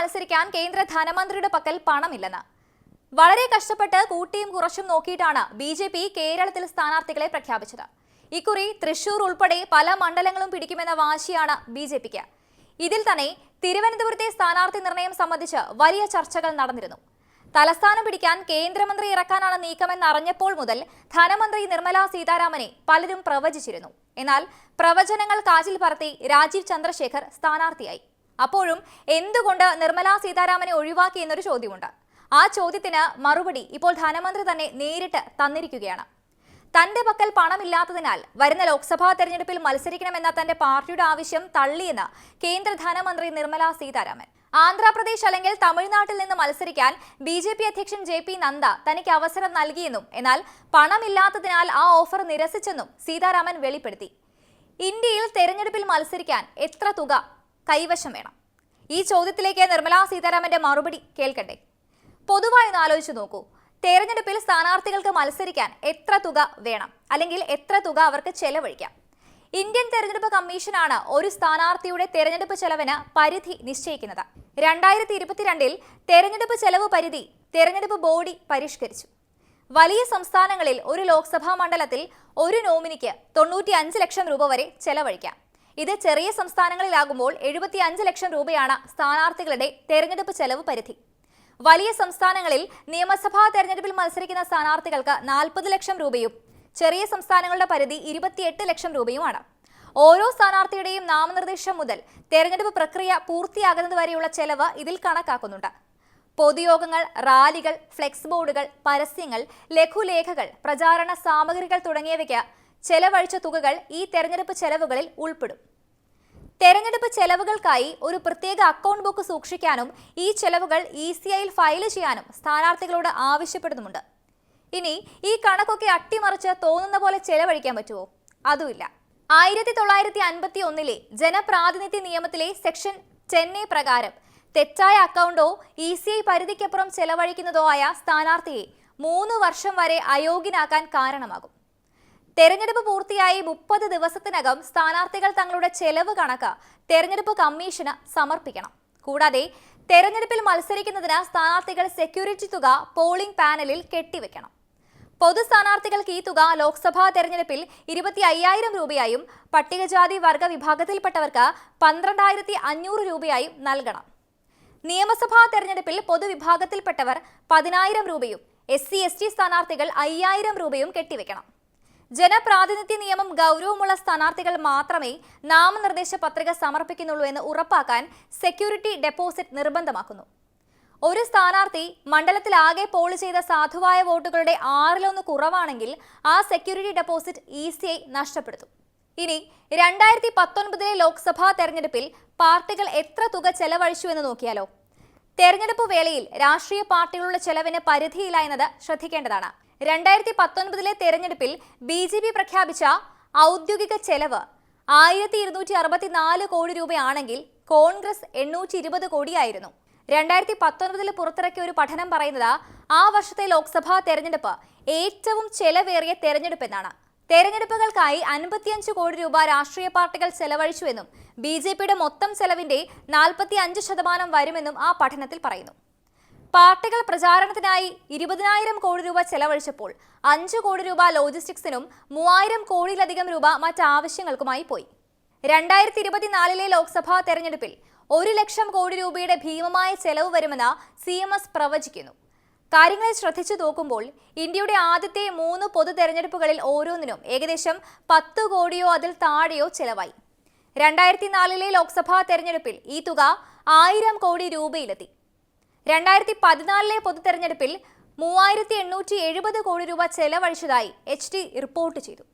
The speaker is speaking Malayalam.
മത്സരിക്കാൻ കേന്ദ്ര ധനമന്ത്രിയുടെ പക്കൽ പണമില്ലെന്ന്. വളരെ കഷ്ടപ്പെട്ട് കൂട്ടിയും കുറച്ചും നോക്കിയിട്ടാണ് ബി ജെ പി കേരളത്തിൽ സ്ഥാനാർത്ഥികളെ പ്രഖ്യാപിച്ചത്. ഇക്കുറി തൃശൂർ ഉൾപ്പെടെ പല മണ്ഡലങ്ങളും പിടിക്കുമെന്ന വാശിയാണ് ബി ജെ പിക്ക്. ഇതിൽ തന്നെ തിരുവനന്തപുരത്തെ സ്ഥാനാർത്ഥി നിർണയം സംബന്ധിച്ച് വലിയ ചർച്ചകൾ നടന്നിരുന്നു. തലസ്ഥാനം പിടിക്കാൻ കേന്ദ്രമന്ത്രി ഇറക്കാനാണ് നീക്കമെന്ന് അറിഞ്ഞപ്പോൾ മുതൽ ധനമന്ത്രി നിർമ്മല സീതാരാമനെ പലരും പ്രവചിച്ചിരുന്നു. എന്നാൽ പ്രവചനങ്ങൾ കാറ്റിൽ പറത്തി രാജീവ് ചന്ദ്രശേഖർ സ്ഥാനാർത്ഥിയായി. അപ്പോഴും എന്തുകൊണ്ട് നിർമ്മലാ സീതാരാമനെ ഒഴിവാക്കി എന്നൊരു ചോദ്യമുണ്ട്. ആ ചോദ്യത്തിന് മറുപടി ഇപ്പോൾ ധനമന്ത്രി തന്നെ നേരിട്ട് തന്നിരിക്കുകയാണ്. തന്റെ പക്കൽ പണമില്ലാത്തതിനാൽ വരുന്ന ലോക്സഭാ തെരഞ്ഞെടുപ്പിൽ മത്സരിക്കണമെന്ന തന്റെ പാർട്ടിയുടെ ആവശ്യം തള്ളിയെന്ന് കേന്ദ്ര ധനമന്ത്രി നിർമ്മല സീതാരാമൻ. ആന്ധ്രാപ്രദേശ് അല്ലെങ്കിൽ തമിഴ്നാട്ടിൽ നിന്ന് മത്സരിക്കാൻ ബി ജെ പി അധ്യക്ഷൻ ജെ പി നദ്ദ തനിക്ക് അവസരം നൽകിയെന്നും എന്നാൽ പണമില്ലാത്തതിനാൽ ആ ഓഫർ നിരസിച്ചെന്നും സീതാരാമൻ വെളിപ്പെടുത്തി. ഇന്ത്യയിൽ തെരഞ്ഞെടുപ്പിൽ മത്സരിക്കാൻ എത്ര തുക കൈവശം വേണം. ഈ ചോദ്യത്തിലേക്ക് നിർമ്മലാ സീതാരാമന്റെ മറുപടി കേൾക്കട്ടെ. പൊതുവായി ആലോചിച്ച് നോക്കൂ. തെരഞ്ഞെടുപ്പിൽ സ്ഥാനാർത്ഥികൾക്ക് മത്സരിക്കാൻ എത്ര തുക വേണം? അല്ലെങ്കിൽ എത്ര തുക അവർക്ക് ചെലവഴിക്കാം? ഇന്ത്യൻ തെരഞ്ഞെടുപ്പ് കമ്മീഷനാണ് ഒരു സ്ഥാനാർത്ഥിയുടെ തെരഞ്ഞെടുപ്പ് ചെലവിന് പരിധി നിശ്ചയിക്കുന്നത്. രണ്ടായിരത്തി ഇരുപത്തിരണ്ടിൽ തെരഞ്ഞെടുപ്പ് ചെലവ് പരിധി തെരഞ്ഞെടുപ്പ് ബോഡി പരിഷ്കരിച്ചു. വലിയ സംസ്ഥാനങ്ങളിൽ ഒരു ലോക്സഭാ മണ്ഡലത്തിൽ ഒരു നോമിനിക്ക് തൊണ്ണൂറ്റി ലക്ഷം രൂപ വരെ ചെലവഴിക്കാം. ഇത് ചെറിയ സംസ്ഥാനങ്ങളിലാകുമ്പോൾ എഴുപത്തി അഞ്ച് ലക്ഷം രൂപയാണ് സ്ഥാനാർത്ഥികളുടെ തെരഞ്ഞെടുപ്പ് ചെലവ് പരിധി. വലിയ സംസ്ഥാനങ്ങളിൽ നിയമസഭാ തെരഞ്ഞെടുപ്പിൽ മത്സരിക്കുന്ന സ്ഥാനാർത്ഥികൾക്ക് നാൽപ്പത് ലക്ഷം രൂപയും ചെറിയ സംസ്ഥാനങ്ങളുടെ പരിധി ഇരുപത്തിയെട്ട് ലക്ഷം രൂപയുമാണ്. ഓരോ സ്ഥാനാർത്ഥിയുടെയും നാമനിർദ്ദേശം മുതൽ തെരഞ്ഞെടുപ്പ് പ്രക്രിയ പൂർത്തിയാകുന്നതുവരെയുള്ള ചെലവ് ഇതിൽ കണക്കാക്കുന്നുണ്ട്. പൊതുയോഗങ്ങൾ റാലികൾ ഫ്ലെക്സ് ബോർഡുകൾ പരസ്യങ്ങൾ ലഘുലേഖകൾ പ്രചാരണ സാമഗ്രികൾ തുടങ്ങിയവയ്ക്ക് ചെലവഴിച്ച തുകകൾ ഈ തെരഞ്ഞെടുപ്പ് ചെലവുകളിൽ ഉൾപ്പെടും. തെരഞ്ഞെടുപ്പ് ചെലവുകൾക്കായി ഒരു പ്രത്യേക അക്കൗണ്ട് ബുക്ക് സൂക്ഷിക്കാനും ഈ ചെലവുകൾ ഇ സി ഐയിൽ ഫയൽ ചെയ്യാനും സ്ഥാനാർത്ഥികളോട് ആവശ്യപ്പെടുന്നുമുണ്ട്. ഇനി ഈ കണക്കൊക്കെ അട്ടിമറിച്ച് തോന്നുന്ന പോലെ ചെലവഴിക്കാൻ പറ്റുമോ? അതുമില്ല. ആയിരത്തി തൊള്ളായിരത്തി അൻപത്തി ഒന്നിലെ ജനപ്രാതിനിധ്യ നിയമത്തിലെ സെക്ഷൻ ചെന്നൈ പ്രകാരം തെറ്റായ അക്കൗണ്ടോ ഇ സി ഐ പരിധിക്കപ്പുറം ചെലവഴിക്കുന്നതോ ആയ സ്ഥാനാർത്ഥിയെ മൂന്ന് വർഷം വരെ അയോഗ്യനാക്കാൻ കാരണമാകും. തെരഞ്ഞെടുപ്പ് പൂർത്തിയായി മുപ്പത് ദിവസത്തിനകം സ്ഥാനാർത്ഥികൾ തങ്ങളുടെ ചെലവ് കണക്ക് തെരഞ്ഞെടുപ്പ് കമ്മീഷന് സമർപ്പിക്കണം. കൂടാതെ തെരഞ്ഞെടുപ്പിൽ മത്സരിക്കുന്നതിന് സ്ഥാനാർത്ഥികൾ സെക്യൂരിറ്റി തുക പോളിംഗ് പാനലിൽ കെട്ടിവെക്കണം. പൊതു സ്ഥാനാർത്ഥികൾക്ക് ഈ തുക ലോക്സഭാ തെരഞ്ഞെടുപ്പിൽ ഇരുപത്തി അയ്യായിരം രൂപയായും പട്ടികജാതി വർഗ വിഭാഗത്തിൽപ്പെട്ടവർക്ക് പന്ത്രണ്ടായിരത്തി അഞ്ഞൂറ് രൂപയായും നൽകണം. നിയമസഭാ തെരഞ്ഞെടുപ്പിൽ പൊതുവിഭാഗത്തിൽപ്പെട്ടവർ പതിനായിരം രൂപയും എസ് സി എസ് ടി സ്ഥാനാർത്ഥികൾ അയ്യായിരം രൂപയും കെട്ടിവെക്കണം. ജനപ്രാതിനിധ്യ നിയമം ഗൗരവമുള്ള സ്ഥാനാർത്ഥികൾ മാത്രമേ നാമനിർദ്ദേശ പത്രിക സമർപ്പിക്കുന്നുള്ളൂ എന്ന് ഉറപ്പാക്കാൻ സെക്യൂരിറ്റി ഡെപ്പോസിറ്റ് നിർബന്ധമാക്കുന്നു. ഒരു സ്ഥാനാർത്ഥി മണ്ഡലത്തിലാകെ പോൾ ചെയ്ത സാധുവായ വോട്ടുകളുടെ ആറിലൊന്ന് കുറവാണെങ്കിൽ ആ സെക്യൂരിറ്റി ഡെപ്പോസിറ്റ് ഐ നഷ്ടപ്പെടുത്തും. ഇനി രണ്ടായിരത്തി പത്തൊൻപതിലെ ലോക്സഭാ തെരഞ്ഞെടുപ്പിൽ പാർട്ടികൾ എത്ര തുക ചെലവഴിച്ചു എന്ന് നോക്കിയാലോ? തെരഞ്ഞെടുപ്പ് വേളയിൽ രാഷ്ട്രീയ പാർട്ടികളുടെ ചെലവിന് പരിധിയില്ല എന്നത് ശ്രദ്ധിക്കേണ്ടതാണ്. രണ്ടായിരത്തി പത്തൊൻപതിലെ തെരഞ്ഞെടുപ്പിൽ ബി ജെ പി പ്രഖ്യാപിച്ച ഔദ്യോഗിക ചെലവ് ആയിരത്തി ഇരുന്നൂറ്റി അറുപത്തിനാല് കോടി രൂപയാണെങ്കിൽ കോൺഗ്രസ് എണ്ണൂറ്റി ഇരുപത് കോടിയായിരുന്നു. രണ്ടായിരത്തി പത്തൊൻപതിൽ പുറത്തിറക്കിയ ഒരു പഠനം പറയുന്നത് ആ വർഷത്തെ ലോക്സഭാ തെരഞ്ഞെടുപ്പ് ഏറ്റവും ചെലവേറിയ തെരഞ്ഞെടുപ്പ് എന്നാണ് തെരഞ്ഞെടുപ്പുകൾക്കായി അൻപത്തിയഞ്ച് കോടി രൂപ രാഷ്ട്രീയ പാർട്ടികൾ ചെലവഴിച്ചുവെന്നും ബി ജെ പിയുടെ മൊത്തം ചെലവിന്റെ നാൽപ്പത്തി അഞ്ച് ശതമാനം വരുമെന്നും ആ പഠനത്തിൽ പറയുന്നു. പാർട്ടികൾ പ്രചാരണത്തിനായി ഇരുപതിനായിരം കോടി രൂപ ചെലവഴിച്ചപ്പോൾ അഞ്ചു കോടി രൂപ ലോജിസ്റ്റിക്സിനും മൂവായിരം കോടിയിലധികം രൂപ മറ്റാവശ്യങ്ങൾക്കുമായി പോയി. രണ്ടായിരത്തി ഇരുപത്തിനാലിലെ ലോക്സഭാ തെരഞ്ഞെടുപ്പിൽ ഒരു ലക്ഷം കോടി രൂപയുടെ ഭീമമായ ചെലവ് വരുമെന്ന് സി എം എസ് പ്രവചിക്കുന്നു. കാര്യങ്ങളെ ശ്രദ്ധിച്ചു നോക്കുമ്പോൾ ഇന്ത്യയുടെ ആദ്യത്തെ മൂന്ന് പൊതു തെരഞ്ഞെടുപ്പുകളിൽ ഓരോന്നിനും ഏകദേശം പത്ത് കോടിയോ അതിൽ താഴെയോ ചെലവായി. രണ്ടായിരത്തി നാലിലെ ലോക്സഭാ തെരഞ്ഞെടുപ്പിൽ ഈ തുക ആയിരം കോടി രൂപയിലെത്തി. രണ്ടായിരത്തി പതിനാലിലെ പൊതു തെരഞ്ഞെടുപ്പിൽ മൂവായിരത്തി എണ്ണൂറ്റി എഴുപത് കോടി രൂപ ചെലവഴിച്ചതായി എച്ച് ഡി റിപ്പോർട്ട് ചെയ്തു.